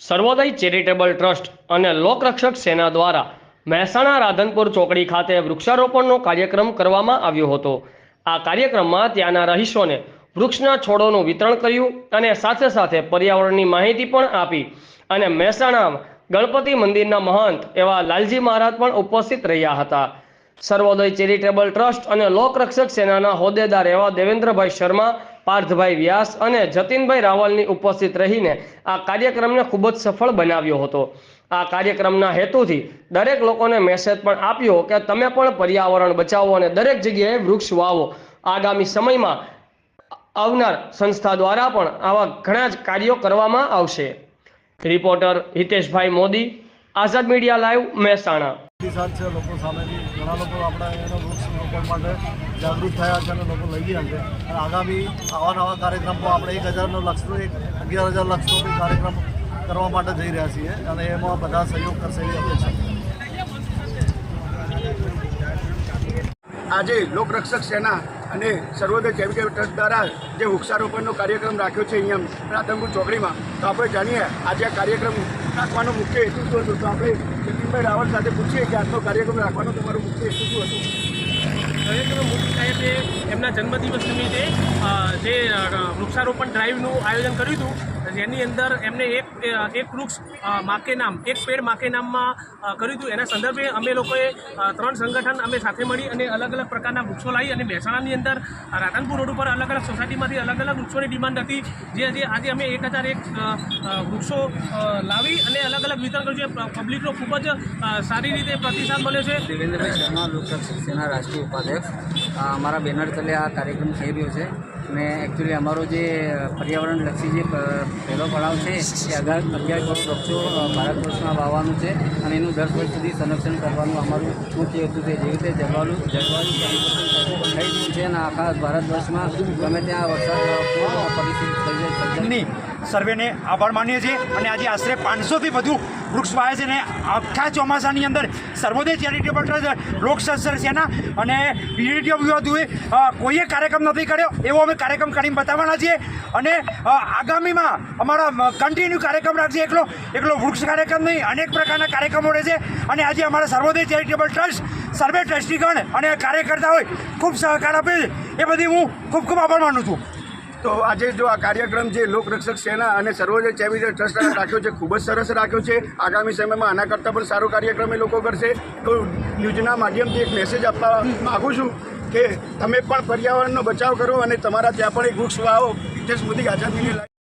સર્વોદય charitable trust અને લોકરક્ષક સેના દ્વારા મહેસાણા રાધનપુર ચોકડી ખાતે વૃક્ષારોપણનો કાર્યક્રમ કરવામાં આવ્યો હતો. આ કાર્યક્રમમાં ત્યાંના રહીશોને વૃક્ષના છોડોનું વિતરણ કર્યું અને સાથે સાથે પર્યાવરણની માહિતી પણ આપી અને મહેસાણા ગણપતિ મંદિરના મહંત એવા લાલજી મહારાજ પણ ઉપસ્થિત રહ્યા હતા. સર્વોદય ચેરિટેબલ ટ્રસ્ટ અને લોકરક્ષક સેનાના હોદ્દેદાર એવા દેવેન્દ્રભાઈ શર્મા પાર્થભાઈ વ્યાસ અને જતીનભાઈ રાવલની ઉપસ્થિત રહીને આ કાર્યક્રમને ખૂબ જ સફળ બનાવ્યો હતો. આ કાર્યક્રમના હેતુથી દરેક લોકોને મેસેજ પણ આપ્યો કે તમે પણ પર્યાવરણ બચાવો અને દરેક જગ્યાએ વૃક્ષ વાવો. આગામી સમયમાં આવનાર સંસ્થા દ્વારા પણ આવા ઘણા જ કાર્યો કરવામાં આવશે. Reporter Hiteshbhai Modi, Azad media live Mehsana. પ્રતિસાદ છે, લોકો સામેથી ઘણા લોકો આપણા એનો વૃક્ષ રોપણ માટે જાગૃત થયા છે અને લોકો લઈ ગયા છે. અને આગામી આવા નવા કાર્યક્રમો આપણે એક હજારનો લક્ષનો એક અગિયાર હજાર લક્ષનો કાર્યક્રમ કરવા માટે જઈ રહ્યા છીએ અને એમાં બધા સહયોગ કરશે એવી અપેક્ષા આજે લોકરક્ષક સેના અને સર્વોદય ચેરિટેબલ ટ્રસ્ટ દ્વારા જે વૃક્ષારોપણનો કાર્યક્રમ રાખ્યો છે અહીંયા રાધનપુર ચોકડીમાં, તો આપણે જાણીએ આજે આ કાર્યક્રમ રાખવાનો મુખ્ય હેતુ શું હતો? તો આપણે જતીનભાઈ રાવલ સાથે પૂછીએ કે આજનો કાર્યક્રમ રાખવાનો તમારો મુખ્ય હેતુ શું હતો? નરેન્દ્ર મોદી સાહેબે એમના જન્મદિવસ નિમિત્તે જે વૃક્ષારોપણ ડ્રાઈવનું આયોજન કર્યું હતું જેની અંદર એમને એક એક વૃક્ષ માકે નામ, એક પેડ માકે નામમાં કર્યું હતું. એના સંદર્ભે અમે લોકોએ ત્રણ સંગઠન અમે સાથે મળી અને અલગ અલગ પ્રકારના વૃક્ષો લાવી અને મહેસાણાની અંદર રાધનપુર રોડ ઉપર અલગ અલગ સોસાયટીમાંથી અલગ અલગ વૃક્ષોની ડિમાન્ડ હતી. જે આજે આજે અમે એક હજાર એક વૃક્ષો લાવી અને અલગ અલગ વિતરણ કર્યું છે. પબ્લિકનો ખૂબ જ સારી રીતે પ્રતિસાદ મળ્યો છે. દેવેન્દ્રભાઈ શર્મા સેના રાષ્ટ્રીય ઉપાધ્યક્ષ. અમારા બેનર તલે આ કાર્યક્રમ થઈ રહ્યો છે. અને એકચ્યુઅલી અમારો જે પર્યાવરણલક્ષી જે પહેલો પડાવ છે, એ અગિયાર અગિયાર કરોડ વૃક્ષો ભારત વર્ષમાં વાવવાનું છે અને એનું દસ વર્ષ સુધી સંરક્ષણ કરવાનું અમારું મુખ્ય હેતુ છે. જેવી રીતે જળવાયું જળવાયુ થઈ ગયું છે અને આખા ભારત વર્ષમાં ગમે ત્યાં વરસાદ પરિસ્થિતિ સર્વેને આભાર માનીએ છીએ અને આજે આશરે પાંચસોથી વધુ વૃક્ષ વાવે છે અને આખા ચોમાસાની અંદર સર્વોદય ચેરિટેબલ ટ્રસ્ટ લોકસંસર સેના અને યુનિટી ઓફ યુવાધુએ કોઈએ કાર્યક્રમ નથી કર્યો એવો અમે કાર્યક્રમ કરીને બતાવવાના છીએ. અને આગામીમાં અમારા કન્ટિન્યુ કાર્યક્રમ રાખશે એકલો એકલો વૃક્ષ કાર્યક્રમ નહીં, અનેક પ્રકારના કાર્યક્રમો રહેશે. અને આજે અમારા સર્વોદય ચેરિટેબલ ટ્રસ્ટ, સર્વે ટ્રસ્ટીગણ અને કાર્યકર્તા હોય ખૂબ સહકાર આપે એ બધી હું ખૂબ ખૂબ આભાર માનું છું. તો આજે જો આ કાર્યક્રમ જે લોકરક્ષક સેના અને સર્વોદય ચેરિટેબલ ટ્રસ્ટ રાખ્યો છે, ખૂબ જ સરસ રાખ્યો છે. આગામી સમયમાં આના કરતાં પણ સારો કાર્યક્રમ એ લોકો કરશે. તો ન્યૂઝના માધ્યમથી એક મેસેજ આપવા માગું છું કે તમે પણ પર્યાવરણનો બચાવ કરો અને તમારા ત્યાં પણ એક વૃક્ષ વાવો. હિતેશ મોદી આઝાદીને